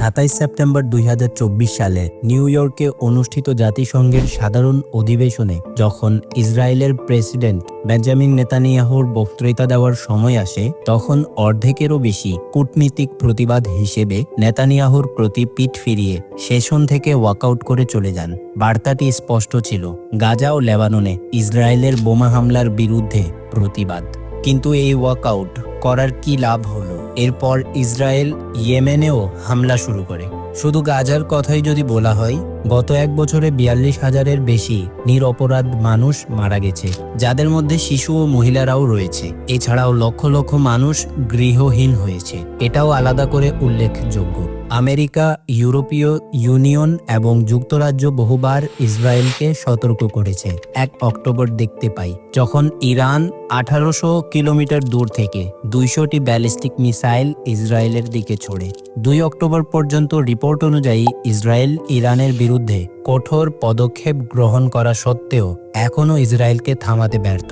সাতাইশ সেপ্টেম্বর দুই হাজার চব্বিশ সালে নিউ ইয়র্কে অনুষ্ঠিত জাতিসংঘের সাধারণ অধিবেশনে যখন ইসরায়েলের প্রেসিডেন্ট বেঞ্জামিন নেতানিয়াহুর বক্তৃতা দেওয়ার সময় আসে, তখন অর্ধেকেরও বেশি কূটনীতিক প্রতিবাদ হিসেবে নেতানিয়াহুর প্রতি পিঠ ফিরিয়ে সেশন থেকে ওয়াকআউট করে চলে যান। বার্তাটি স্পষ্ট ছিল, গাজা ও লেবাননে ইসরায়েলের বোমা হামলার বিরুদ্ধে প্রতিবাদ। কিন্তু এই ওয়াকআউট করার কি লাভ হলো? এরপর ইসরায়েল ইয়েমেনেও হামলা শুরু করে। শুধু গাজার কথাই যদি বলা হয়, গত এক বছরে বিয়াল্লিশ হাজারের বেশি নিরপরাধ মানুষ মারা গেছে, যাদের মধ্যে শিশু ও মহিলারাও রয়েছে। এছাড়াও লক্ষ লক্ষ মানুষ গৃহহীন হয়েছে। এটাও আলাদা করে উল্লেখযোগ্য। আমেরিকা, ইউরোপীয় ইউনিয়ন এবং যুক্তরাজ্য বহুবার ইসরায়েলকে সতর্ক করেছে। এক অক্টোবর দেখতে পাই, যখন ইরান আঠারোশো কিলোমিটার দূর থেকে দুইশোটি ব্যালিস্টিক মিসাইল ইসরায়েলের দিকে ছোড়ে। দুই অক্টোবর পর্যন্ত রিপোর্ট অনুযায়ী ইসরায়েল ইরানের বিরুদ্ধে কঠোর পদক্ষেপ গ্রহণ করা সত্ত্বেও এখনও ইসরায়েলকে থামাতে ব্যর্থ।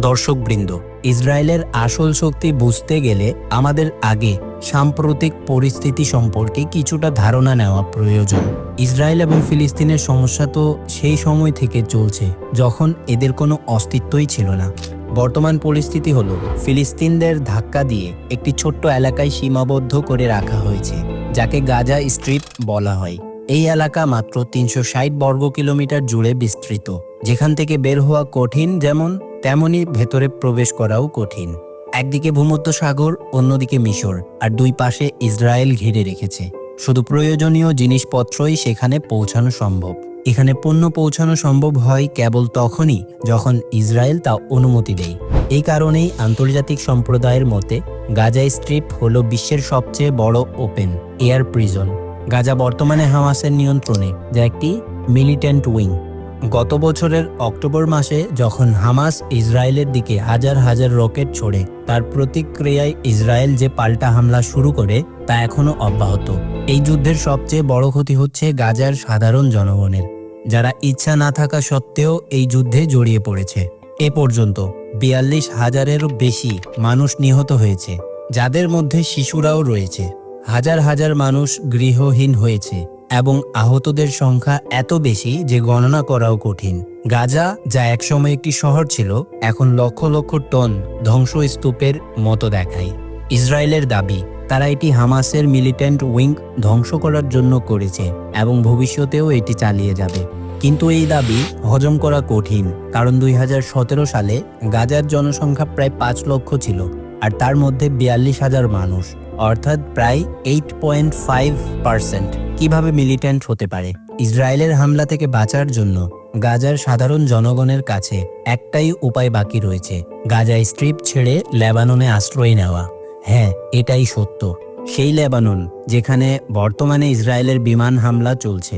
দর্শকবৃন্দ ইসরায়েলের আসল শক্তি বুঝতে গেলে আমাদের আগে সাম্প্রতিক পরিস্থিতি সম্পর্কে কিছুটা ধারণা নেওয়া প্রয়োজন। ইসরায়েল এবং ফিলিস্তিনের সমস্যা তো সেই সময় থেকে চলছে, যখন এদের কোনো অস্তিত্বই ছিল না। বর্তমান পরিস্থিতি হলো, ফিলিস্তিনদের ধাক্কা দিয়ে একটি ছোট্ট এলাকায় সীমাবদ্ধ করে রাখা হয়েছে, যাকে গাজা স্ট্রিপ বলা হয়। এই এলাকা মাত্র তিনশো ষাট বর্গ কিলোমিটার জুড়ে বিস্তৃত, যেখান থেকে বের হওয়া কঠিন যেমন তেমনি ভেতরে প্রবেশ করাও কঠিন। একদিকে ভূমধ্য সাগর, অন্যদিকে মিশর, আর দুই পাশে ইসরায়েল ঘিরে রেখেছে। শুধু প্রয়োজনীয় জিনিসপত্রই সেখানে পৌঁছানো সম্ভব। এখানে পণ্য পৌঁছানো সম্ভব হয় কেবল তখনই যখন ইসরায়েল তা অনুমতি দেয়। এই কারণেই আন্তর্জাতিক সম্প্রদায়ের মতে, গাজা স্ট্রিপ হল বিশ্বের সবচেয়ে বড় ওপেন এয়ার প্রিজন। গাজা বর্তমানে হামাসের নিয়ন্ত্রণে, যা একটি মিলিটেন্ট উইং। গত বছরের অক্টোবর মাসে যখন হামাস ইসরায়েলের দিকে হাজার হাজার রকেট ছোড়ে, তার প্রতিক্রিয়ায় ইসরায়েল যে পাল্টা হামলা শুরু করে, তা এখনও অব্যাহত। এই যুদ্ধের সবচেয়ে বড় ক্ষতি হচ্ছে গাজার সাধারণ জনগণের, যারা ইচ্ছা না থাকা সত্ত্বেও এই যুদ্ধে জড়িয়ে পড়েছে। এ পর্যন্ত বিয়াল্লিশ হাজারেরও বেশি মানুষ নিহত হয়েছে, যাদের মধ্যে শিশুরাও রয়েছে। হাজার হাজার মানুষ গৃহহীন হয়েছে। এবং আহতদের সংখ্যা এত বেশি যে গণনা করাও কঠিন। গাজা, যা একসময় একটি শহর ছিল, এখন লক্ষ লক্ষ টন ধ্বংসস্তূপের মতো দেখায়। ইসরায়েলের দাবি, তারা এটি হামাসের মিলিটেন্ট উইং ধ্বংস করার জন্য করেছে এবং ভবিষ্যতেও এটি চালিয়ে যাবে। কিন্তু এই দাবি হজম করা কঠিন, কারণ দুই হাজার সতেরো সালে গাজার জনসংখ্যা প্রায় পাঁচ লক্ষ ছিল, আর তার মধ্যে বিয়াল্লিশ হাজার মানুষ, অর্থাৎ প্রায় এইট পয়েন্ট ফাইভ পার্সেন্ট কীভাবে মিলিট্যান্ট হতে পারে? ইসরায়েলের হামলা থেকে বাঁচার জন্য গাজার সাধারণ জনগণের কাছে একটাই উপায় বাকি রয়েছে গাজা স্ট্রিপ ছেড়ে লেবাননে আশ্রয় নেওয়া। হ্যাঁ এটাই সত্য। সেই লেবানন, যেখানে বর্তমানে ইসরায়েলের বিমান হামলা চলছে।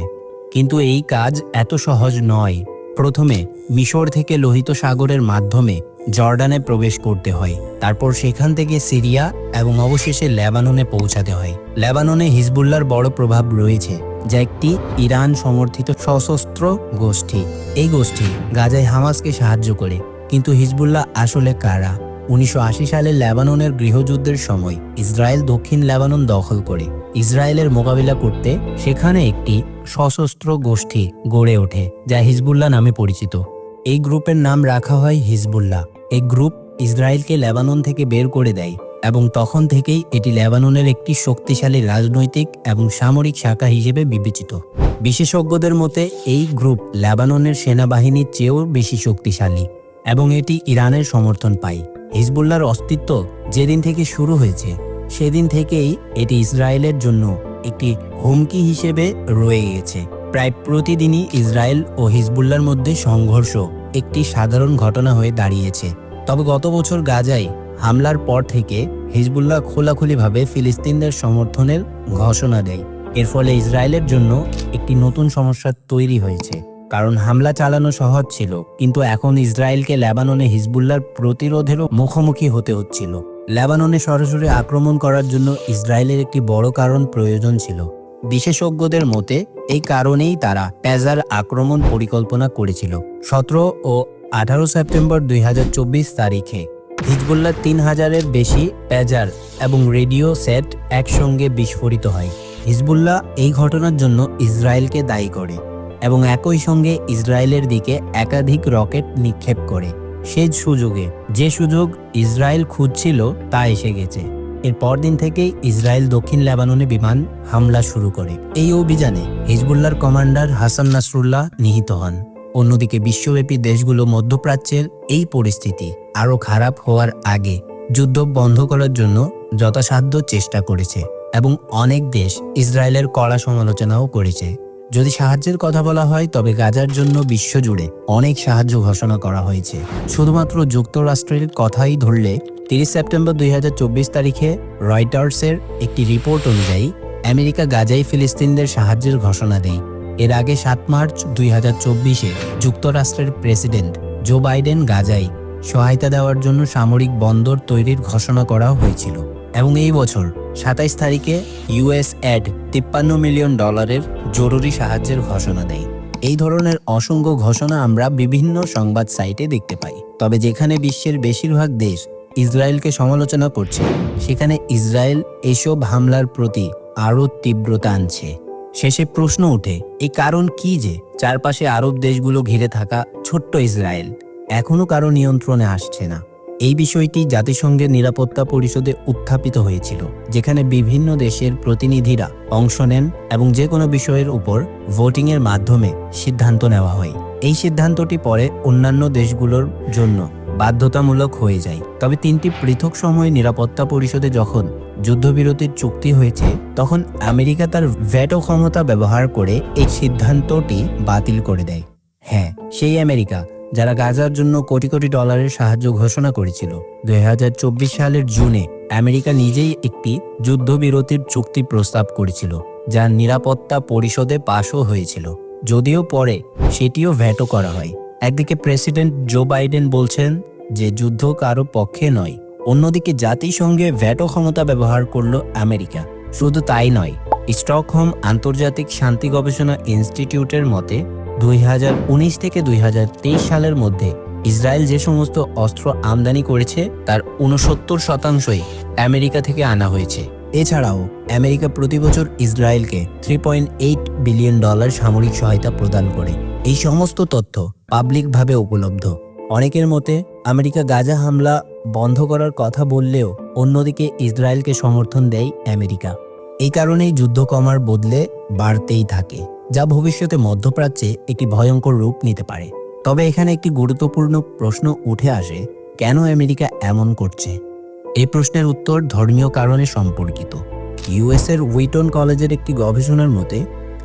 কিন্তু এই কাজ এত সহজ নয়। প্রথমে মিশর থেকে লোহিত সাগরের মাধ্যমে জর্ডানে প্রবেশ করতে হয়। তারপর সেখান থেকে সিরিয়া এবং অবশেষে লেবাননে পৌঁছাতে হয়। লেবাননে হিজবুল্লার বড় প্রভাব রয়েছে, যা একটি ইরান সমর্থিত সশস্ত্র গোষ্ঠী। এই গোষ্ঠী গাজায় হামাসকে সাহায্য করে, কিন্তু হিজবুল্লাহ আসলে কারা? উনিশশো আশি সালে লেবাননের গৃহযুদ্ধের সময় ইসরায়েল দক্ষিণ লেবানন দখল করে। ইসরায়েলের মোকাবিলা করতে সেখানে একটি সশস্ত্র গোষ্ঠী গড়ে ওঠে, যা হিজবুল্লাহ নামে পরিচিত। এই গ্রুপের নাম রাখা হয় হিজবুল্লাহ। এই গ্রুপ ইসরায়েলকে লেবানন থেকে বের করে দেয় এবং তখন থেকেই এটি লেবাননের একটি শক্তিশালী রাজনৈতিক এবং সামরিক শাখা হিসেবে বিবেচিত। বিশেষজ্ঞদের মতে, এই গ্রুপ লেবাননের সেনাবাহিনীর চেয়েও বেশি শক্তিশালী এবং এটি ইরানের সমর্থন পায়। হিজবুল্লাহর অস্তিত্ব যেদিন থেকে শুরু হয়েছে। সেদিন থেকেই এটি ইসরায়েলের জন্য একটি হুমকি হিসেবে রয়ে গেছে। প্রায় প্রতিদিনই ইসরায়েল ও হিজবুল্লার মধ্যে সংঘর্ষ একটি সাধারণ ঘটনা হয়ে দাঁড়িয়েছে। তবে গত বছর গাজায় হামলার পর থেকে হিজবুল্লাহ খোলাখুলিভাবে ফিলিস্তিনদের সমর্থনের ঘোষণা দেয়। এর ফলে ইসরায়েলের জন্য একটি নতুন সমস্যা তৈরি হয়েছে। কারণ হামলা চালানো সহজ ছিল, কিন্তু এখন ইসরায়েলকে লেবাননে হিজবুল্লার প্রতিরোধেরও মুখোমুখি হতে হচ্ছিল। লেবাননে সরাসরি আক্রমণ করার জন্য ইসরায়েলের একটি বড় কারণ প্রয়োজন ছিল। বিশেষজ্ঞদের মতে, এই কারণেই তারা প্যাজার আক্রমণ পরিকল্পনা করেছিল। সতেরো ও আঠারো সেপ্টেম্বর দুই হাজার চব্বিশ তারিখে হিজবুল্লাহ তিন হাজারের বেশি প্যাজার এবং রেডিও সেট একসঙ্গে বিস্ফোরিত হয়। হিজবুল্লাহ এই ঘটনার জন্য ইসরায়েলকে দায়ী করে এবং একই সঙ্গে ইসরায়েলের দিকে একাধিক রকেট নিক্ষেপ করে। সেই সুযোগে যে সুযোগ ইসরায়েল খুঁজছিল তা এসে গেছে। এর পরদিন থেকেই ইসরায়েল দক্ষিণ লেবাননে বিমান হামলা শুরু করে। এই অভিযানে হিজবুল্লাহর কমান্ডার হাসান নাসরুল্লাহ নিহিত হন। অন্যদিকে বিশ্বব্যাপী দেশগুলো মধ্যপ্রাচ্যের এই পরিস্থিতি আরও খারাপ হওয়ার আগে যুদ্ধ বন্ধ করার জন্য যথাসাধ্য চেষ্টা করেছে এবং অনেক দেশ ইসরায়েলের কড়া সমালোচনাও করেছে। যদি সাহায্যের কথা বলা হয়, তবে গাজার জন্য বিশ্বজুড়ে অনেক সাহায্য ঘোষণা করা হয়েছে। শুধুমাত্র যুক্তরাষ্ট্রের কথাই ধরলে, তিরিশ সেপ্টেম্বর দুই হাজার চব্বিশ তারিখে রয়টার্সের একটি রিপোর্ট অনুযায়ী, আমেরিকা গাজাই ফিলিস্তিনদের সাহায্যের ঘোষণা দেয়। এর আগে সাত মার্চ দুই হাজার চব্বিশে যুক্তরাষ্ট্রের প্রেসিডেন্ট জো বাইডেন গাজাই সহায়তা দেওয়ার জন্য সামরিক বন্দর তৈরির ঘোষণা করা হয়েছিল। এবং এই বছর সাতাইশ তারিখে ইউএস অ্যাড তিপ্পান্ন মিলিয়ন ডলারের জরুরি সাহায্যের ঘোষণা দেয়। এই ধরনের অসংখ্য ঘোষণা আমরা বিভিন্ন সংবাদ সাইটে দেখতে পাই। তবে যেখানে বিশ্বের বেশিরভাগ দেশ ইসরায়েলকে সমালোচনা করছে, সেখানে ইসরায়েল এসব হামলার প্রতি আরও তীব্রতা আনছে। শেষে প্রশ্ন ওঠে এই কারণ কি যে চারপাশে আরব দেশগুলো ঘিরে থাকা ছোট্ট ইসরায়েল এখনও কারও নিয়ন্ত্রণে আসছে না? এই বিষয়টি জাতিসংঘের নিরাপত্তা পরিষদে উত্থাপিত হয়েছিল, যেখানে বিভিন্ন দেশের প্রতিনিধিরা অংশ নেন এবং যে কোনো বিষয়ের উপর ভোটিংয়ের মাধ্যমে সিদ্ধান্ত নেওয়া হয়। এই সিদ্ধান্তটি পরে অন্যান্য দেশগুলোর জন্য বাধ্যতামূলক হয়ে যায়। তবে তিনটি পৃথক সময়ে নিরাপত্তা পরিষদে যখন যুদ্ধবিরতির চুক্তি হয়েছে, তখন আমেরিকা তার ভ্যাটো ক্ষমতা ব্যবহার করে এই সিদ্ধান্তটি বাতিল করে দেয়। হ্যাঁ সেই আমেরিকা। যারা গাজার জন্য কোটি কোটি ডলারের সাহায্য ঘোষণা করেছিল। দুই সালের জুনে আমেরিকা নিজেই একটি যুদ্ধবিরতির চুক্তি প্রস্তাব করেছিল, যা নিরাপত্তা পরিষদে পাশও হয়েছিল। যদিও পরে সেটিও ভ্যাটো করা হয়। একদিকে প্রেসিডেন্ট জো বাইডেন বলছেন যে যুদ্ধ কারও পক্ষে নয়, অন্যদিকে জাতিসংঘে ভ্যাটো ক্ষমতা ব্যবহার করল আমেরিকা। শুধু তাই নয়, স্টকহোম আন্তর্জাতিক শান্তি গবেষণা ইনস্টিটিউটের মতে দুই হাজার উনিশ থেকে দুই হাজার তেইশ সালের মধ্যে ইসরায়েল যে সমস্ত অস্ত্র আমদানি করেছে, তার উনসত্তর শতাংশই আমেরিকা থেকে আনা হয়েছে। এছাড়াও, আমেরিকা প্রতি বছর ইসরায়েলকে three point eight billion dollar সামরিক সহায়তা প্রদান করে। এই সমস্ত তথ্য পাবলিকভাবে উপলব্ধ। অনেকের মতে, আমেরিকা গাজা হামলা বন্ধ করার কথা বললেও অন্যদিকে ইসরায়েলকে সমর্থন দেয় আমেরিকা। এই কারণেই যুদ্ধ কমার বদলে বাড়তেই থাকে। যা ভবিষ্যতে মধ্যপ্রাচ্যে একটি ভয়ঙ্কর রূপ নিতে পারে। তবে এখানে একটি গুরুত্বপূর্ণ প্রশ্ন উঠে আসে, কেন আমেরিকা এমন করছে? এই প্রশ্নের উত্তর ধর্মীয় কারণে সম্পর্কিত। ইউএসের উইটন কলেজের একটি গবেষণার মতে,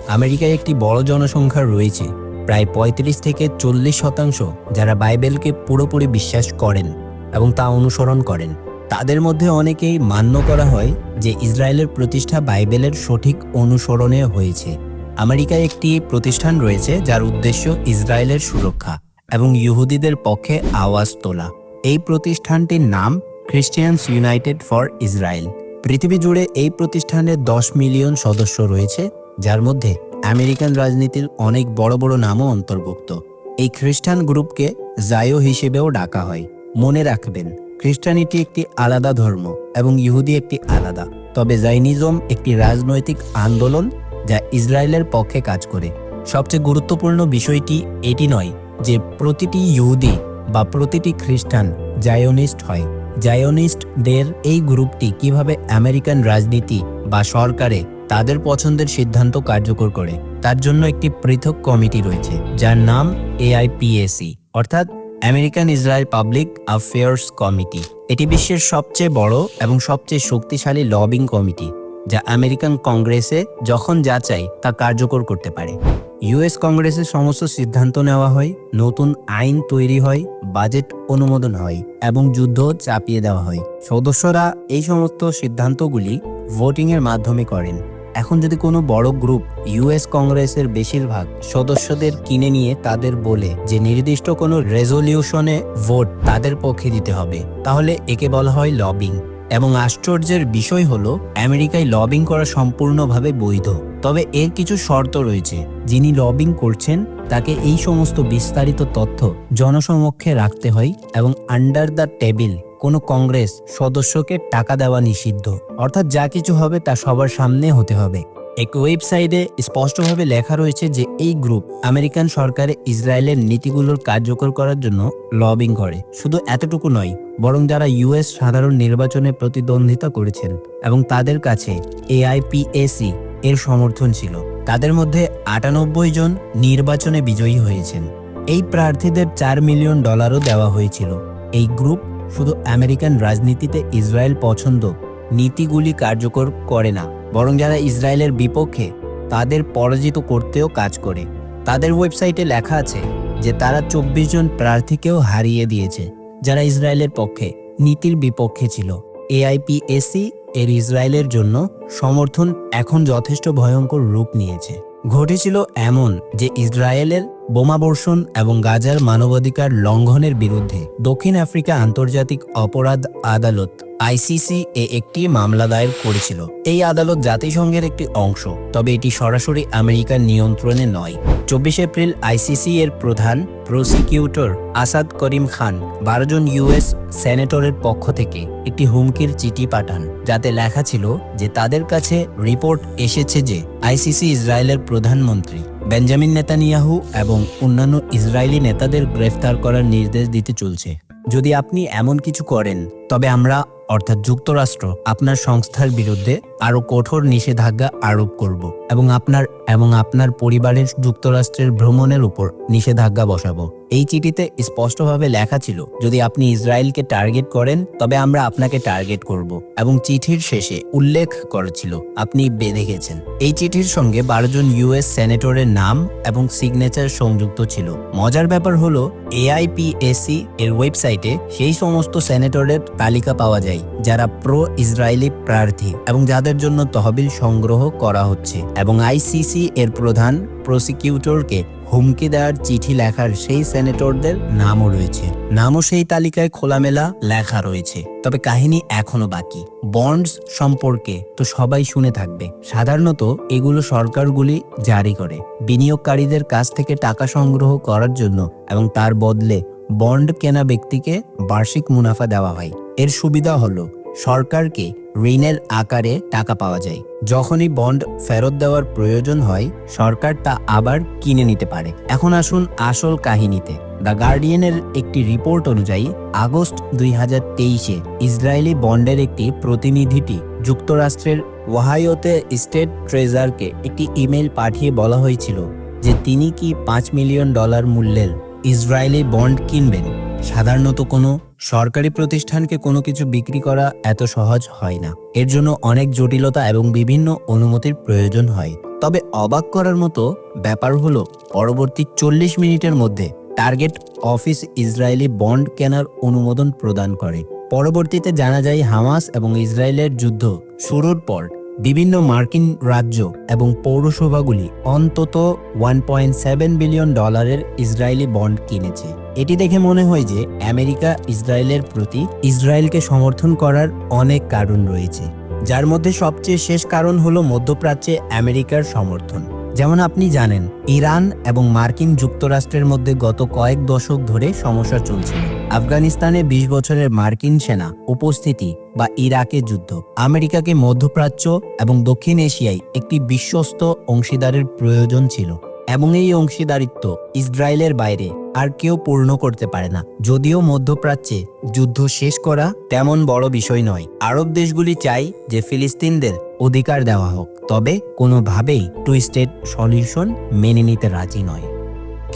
আমেরিকায় একটি বড় জনসংখ্যা রয়েছে, প্রায় ৩৫ থেকে চল্লিশ শতাংশ যারা বাইবেলকে পুরোপুরি বিশ্বাস করেন এবং তা অনুসরণ করেন। তাদের মধ্যে অনেকেই মান্য করা হয় যে ইসরায়েলের প্রতিষ্ঠা বাইবেলের সঠিক অনুসরণে হয়েছে। আমেরিকায় একটি প্রতিষ্ঠান রয়েছে যার উদ্দেশ্য ইসরায়েলের সুরক্ষা এবং ইহুদিদের পক্ষে আওয়াজ তোলা। এই প্রতিষ্ঠানটির নাম খ্রিস্টিয়ানস ইউনাইটেড ফর ইসরায়েল পৃথিবী জুড়ে এই প্রতিষ্ঠানের দশ মিলিয়ন সদস্য রয়েছে, যার মধ্যে আমেরিকান রাজনীতির অনেক বড় বড় নামও অন্তর্ভুক্ত। এই খ্রিস্টান গ্রুপকে জায়ো হিসেবেও ডাকা হয়। মনে রাখবেন, খ্রিস্টানিটি একটি আলাদা ধর্ম এবং ইহুদি একটি আলাদা। তবে জাইনিজম একটি রাজনৈতিক আন্দোলন যা ইসরায়েলের পক্ষে কাজ করে। সবচেয়ে গুরুত্বপূর্ণ বিষয়টি এটি নয় যে প্রতিটি ইহুদি বা প্রতিটি খ্রিস্টান জায়োনিস্ট হয়। জায়োনিস্টদের এই গ্রুপটি কীভাবে আমেরিকান রাজনীতি বা সরকারে তাদের পছন্দের সিদ্ধান্ত কার্যকর করে, তার জন্য একটি পৃথক কমিটি রয়েছে, যার নাম এআইপিএসি, অর্থাৎ American Israel public affairs committee. এটি বিশ্বের সবচেয়ে বড় এবং সবচেয়ে শক্তিশালী লবিং কমিটি। যা আমেরিকান কংগ্রেসে যখন যা চাই তা কার্যকর করতে পারে। ইউএস কংগ্রেসের সমস্ত সিদ্ধান্ত নেওয়া হয়, নতুন আইন তৈরি হয়, বাজেট অনুমোদন হয় এবং যুদ্ধ চাপিয়ে দেওয়া হয়। সদস্যরা এই সমস্ত সিদ্ধান্তগুলি ভোটিংয়ের মাধ্যমে করেন। এখন যদি কোনো বড় গ্রুপ ইউএস কংগ্রেসের বেশিরভাগ সদস্যদের কিনে নিয়ে তাদের বলে যে নির্দিষ্ট কোনো রেজলিউশনে ভোট তাদের পক্ষে দিতে হবে, তাহলে একে বলা হয় লবিং। এবং আশ্চর্যের বিষয় হলো, আমেরিকায় লবিং করা সম্পূর্ণভাবে বৈধ। তবে এর কিছু শর্ত রয়েছে। যিনি লবিং করছেন, তাকে এই সমস্ত বিস্তারিত তথ্য জনসমক্ষে রাখতে হয় এবং আন্ডার দ্য টেবিল কোনো কংগ্রেস সদস্যকে টাকা দেওয়া নিষিদ্ধ। অর্থাৎ যা কিছু হবে তা সবার সামনে হতে হবে। এক ওয়েবসাইটে স্পষ্টভাবে লেখা রয়েছে যে এই গ্রুপ আমেরিকান সরকারে ইসরায়েলের নীতিগুলোর কার্যকর করার জন্য লবিং করে। শুধু এতটুকু নয়, বরং যারা ইউএস সাধারণ নির্বাচনে প্রতিদ্বন্দ্বিতা করেছেন এবং তাদের কাছে এআইপিএসি এর সমর্থন ছিল, তাদের মধ্যে আটানব্বই জন নির্বাচনে বিজয়ী হয়েছেন। এই প্রার্থীদের চার মিলিয়ন ডলারও দেওয়া হয়েছিল। এই গ্রুপ শুধু আমেরিকান রাজনীতিতে ইসরায়েল পছন্দ নীতিগুলি কার্যকর করে না বরং যারা ইসরায়েলের বিপক্ষে তাদের পরাজিত করতেও কাজ করে। তাদের ওয়েবসাইটে লেখা আছে যে তারা চব্বিশ জন প্রার্থীকেও হারিয়ে দিয়েছে, যারা ইসরায়েলের পক্ষে নীতির বিপক্ষে ছিল। এআইপিএসি এর ইসরায়েলের জন্য সমর্থন এখন যথেষ্ট ভয়ঙ্কর রূপ নিয়েছে। ঘটেছিল এমন যে ইসরায়েলের বোমাবর্ষণ এবং গাজার মানবাধিকার লঙ্ঘনের বিরুদ্ধে দক্ষিণ আফ্রিকা আন্তর্জাতিক অপরাধ আদালত আইসিসি এ একটি মামলা দায়ের করেছিল। এই আদালত জাতিসংঘের একটি অংশ, তবে এটি সরাসরি আমেরিকার নিয়ন্ত্রণে নয়। চব্বিশ এপ্রিল আইসিসি এর প্রধান প্রসিকিউটর আসাদ করিম খান বারো জন ইউএস সেনেটরের পক্ষ থেকে একটি হুমকির চিঠি পাঠান, যাতে লেখা ছিল যে তাদের কাছে রিপোর্ট এসেছে যে আইসিসি ইসরায়েলের প্রধানমন্ত্রী বেঞ্জামিন নেতানিয়াহু এবং অন্যান্য ইসরায়েলি নেতাদের গ্রেফতার করার নির্দেশ দিতে চলছে। যদি আপনি এমন কিছু করেন, তবে আমরা অর্থাৎ যুক্তরাষ্ট্র আপনার সংস্থার বিরুদ্ধে আরও কঠোর নিষেধাজ্ঞা আরোপ করব এবং আপনার এবং আপনার পরিবারের যুক্তরাষ্ট্রের ভ্রমণের উপর নিষেধাজ্ঞা বসাবো। এই চিঠিতে স্পষ্টভাবে লেখা ছিল, যদি আপনি ইসরায়েলকে টার্গেট করেন, তবে আমরা আপনাকে টার্গেট করব এবং চিঠির শেষে উল্লেখ করেছিল আপনি বেঁধে গেছেন। এই চিঠির সঙ্গে বারো জন ইউএস সেনেটরের নাম এবং সিগনেচার সংযুক্ত ছিল। মজার ব্যাপার হলো এআইপিএসি এর ওয়েবসাইটে সেই সমস্ত সেনেটরের তালিকা পাওয়া যায়, যারা প্রো ইসরায়েলি প্রার্থী এবং যাদের জন্য তহবিল সংগ্রহ করা হচ্ছে এবং আইসিসি এর প্রধান প্রসিকিউটরকে হুমকি দেওয়ার চিঠি লেখার সেই সেনেটরদের নামও রয়েছে। নামও সেই তালিকায় খোলামেলা লেখা রয়েছে। তবে কাহিনী এখনও বাকি। বন্ডস সম্পর্কে তো সবাই শুনে থাকবে। সাধারণত এগুলো সরকারগুলি জারি করে। বিনিয়োগকারীদের কাছ থেকে টাকা সংগ্রহ করার জন্য এবং তার বদলে বন্ড কেনা ব্যক্তিকে বার্ষিক মুনাফা দেওয়া হয়। এর সুবিধা হলো সরকারকে ঋণের আকারে টাকা পাওয়া যায়। যখনই বন্ড ফেরত দেওয়ার প্রয়োজন হয়, সরকার তা আবার কিনে নিতে পারে। এখন আসুন আসল কাহিনীতে। দ্য গার্ডিয়ানের একটি রিপোর্ট অনুযায়ী, আগস্ট দুই হাজার তেইশে ইসরায়েলি বন্ডের একটি প্রতিনিধিটি যুক্তরাষ্ট্রের ওয়াহাইওতে স্টেট ট্রেজারকে একটি ইমেল পাঠিয়ে বলা হয়েছিল যে তিনি কি পাঁচ মিলিয়ন ডলার মূল্যের ইসরায়েলি বন্ড কিনবেন। সাধারণত কোনো সরকারি প্রতিষ্ঠানকে কোনো কিছু বিক্রি করা এত সহজ হয় না। এর জন্য অনেক জটিলতা এবং বিভিন্ন অনুমতির প্রয়োজন হয়। তবে অবাক করার মতো ব্যাপার হলো, পরবর্তী চল্লিশ মিনিটের মধ্যে টার্গেট অফিস ইসরায়েলি বন্ড কেনার অনুমোদন প্রদান করে। পরবর্তীতে জানা যায়, হামাস এবং ইসরায়েলের যুদ্ধ শুরুর পর বিভিন্ন মার্কিন রাজ্য এবং পৌরসভাগুলি অন্তত ওয়ান পয়েন্ট সেভেন বিলিয়ন ডলারের ইসরায়েলি বন্ড কিনেছে। এটি দেখে মনে হয় যে আমেরিকা ইসরায়েলের প্রতি ইসরায়েলকে সমর্থন করার অনেক কারণ রয়েছে। যার মধ্যে সবচেয়ে শেষ কারণ হলো মধ্যপ্রাচ্যে আমেরিকার সমর্থন। যেমন আপনি জানেন, ইরান এবং মার্কিন যুক্তরাষ্ট্রের মধ্যে গত কয়েক দশক ধরে সমস্যা চলছিল। আফগানিস্তানে ২০ বছরের মার্কিন সেনা উপস্থিতি বা ইরাকের যুদ্ধ, আমেরিকাকে মধ্যপ্রাচ্য এবং দক্ষিণ এশিয়ায় একটি বিশ্বস্ত অংশীদারের প্রয়োজন ছিল। এবং এই অংশীদারিত্ব ইসরায়েলের বাইরে আর কেউ পূর্ণ করতে পারে না। যদিও মধ্যপ্রাচ্যে যুদ্ধ শেষ করা তেমন বড় বিষয় নয়। আরব দেশগুলি চাই যে ফিলিস্তিনদের অধিকার দেওয়া হোক। তবে কোনোভাবেই টু স্টেট সলিউশন মেনে নিতে রাজি নয়।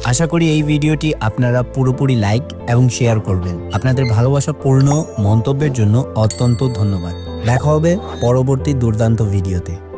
আশা করি এই ভিডিওটি আপনারা পুরোপুরি লাইক এবং শেয়ার করবেন। আপনাদের ভালোবাসাপূর্ণ মন্তব্যের জন্য অত্যন্ত ধন্যবাদ। দেখা হবে পরবর্তী দুর্দান্ত ভিডিওতে।